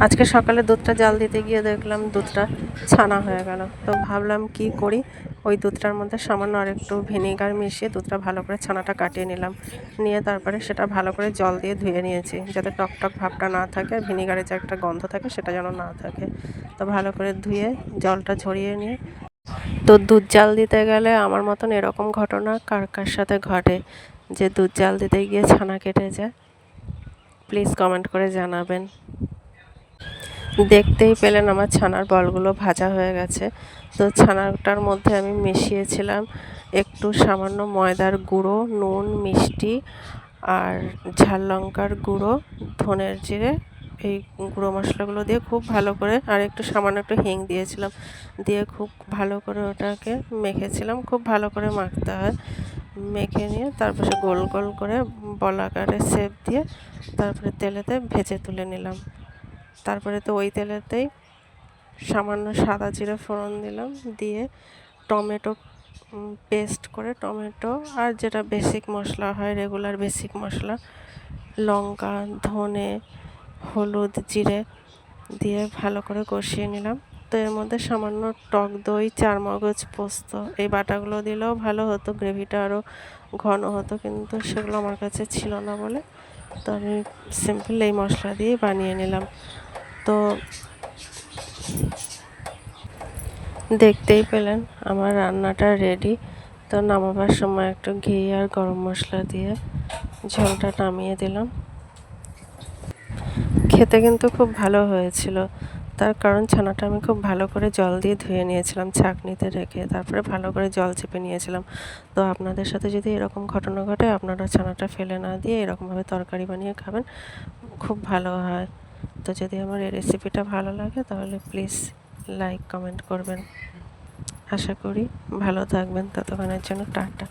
আজকে সকালে দুধটা জাল দিতে গিয়ে দেখলাম দুধটা ছানা হয়ে গেল। তো ভাবলাম কি করি? ওই দুধটার মধ্যে সামান্য আর একটু ভিনেগার মিশিয়ে দুধটা ভালো করে ছানাটা কাটিয়ে নিলাম। নিয়ে তারপরে সেটা ভালো করে জল দিয়ে ধুয়ে নিয়েছি যাতে টকটক ভাবটা না থাকে আর ভিনেগারের যে একটা গন্ধ থাকে সেটা যেন না থাকে। তো ভালো করে ধুয়ে জলটা ঝরিয়ে নিয়ে তো দুধ জাল দিতে গেলে আমার মতন এরকম ঘটনা কার কার সাথে ঘটে? যে দুধ জাল দিতে গিয়ে ছানা কেটে যায় প্লিজ কমেন্ট করে জানাবেন। দেখতেই পেলেন আমার ছানার বলগুলো ভাজা হয়ে গেছে। তো ছানাটার মধ্যে আমি মিশিয়েছিলাম একটু সামান্য ময়দার গুঁড়ো, নুন, মিষ্টি আর ঝাল লঙ্কার গুঁড়ো, ধনের জিরে, এই গুঁড়ো মশলাগুলো দিয়ে খুব ভালো করে আর একটু সামান্য একটু হিং দিয়েছিলাম। দিয়ে খুব ভালো করে ওটাকে মেখেছিলাম, খুব ভালো করে মাখতে হয়। মেখে নিয়ে তারপরে গোল গোল করে বলাকারে সেপ দিয়ে তারপরে তেলেতে ভেজে তুলে নিলাম। তারপরে তো ওই তেলেতেই সামান্য সাদা জিরে ফোড়ন দিলাম, দিয়ে টমেটো পেস্ট করে টমেটো আর যেটা বেসিক মশলা হয় রেগুলার বেসিক মশলা, লঙ্কা, ধনে, হলুদ, জিরে দিয়ে ভালো করে কষিয়ে নিলাম। তো এর মধ্যে সামান্য টক দই চার মগজ পোস্ত, এই বাটাগুলো দিলেও ভালো হতো, গ্রেভিটা আরও ঘন হতো, কিন্তু সেগুলো আমার কাছে ছিল না বলে। তো আমি সিম্পল এই মশলা দিয়েই বানিয়ে নিলাম। তো দেখতেই পেলেন আমার রান্নাটা রেডি তো নামাবার সময় একটু ঘি আর গরম মশলা দিয়ে ঝোলটা নামিয়ে দিলাম। খেতে কিন্তু খুব ভালো হয়েছিল। তার কারণ ছানাটা আমি খুব ভালো করে জল দিয়ে ধুয়ে নিয়েছিলাম, ছাঁকনিতে রেখে তারপরে ভালো করে জল চেপে নিয়েছিলাম। তো আপনাদের সাথে যদি এরকম ঘটনা ঘটে, আপনারা ছানাটা ফেলে না দিয়ে এরকমভাবে তরকারি বানিয়ে খাবেন, খুব ভালো হয়। তো যদি আমার এই রেসিপিটা ভালো লাগে, তাহলে প্লিজ লাইক কমেন্ট করবেন। আশা করি ভালো থাকবেন। ততক্ষণের জন্য টাটা।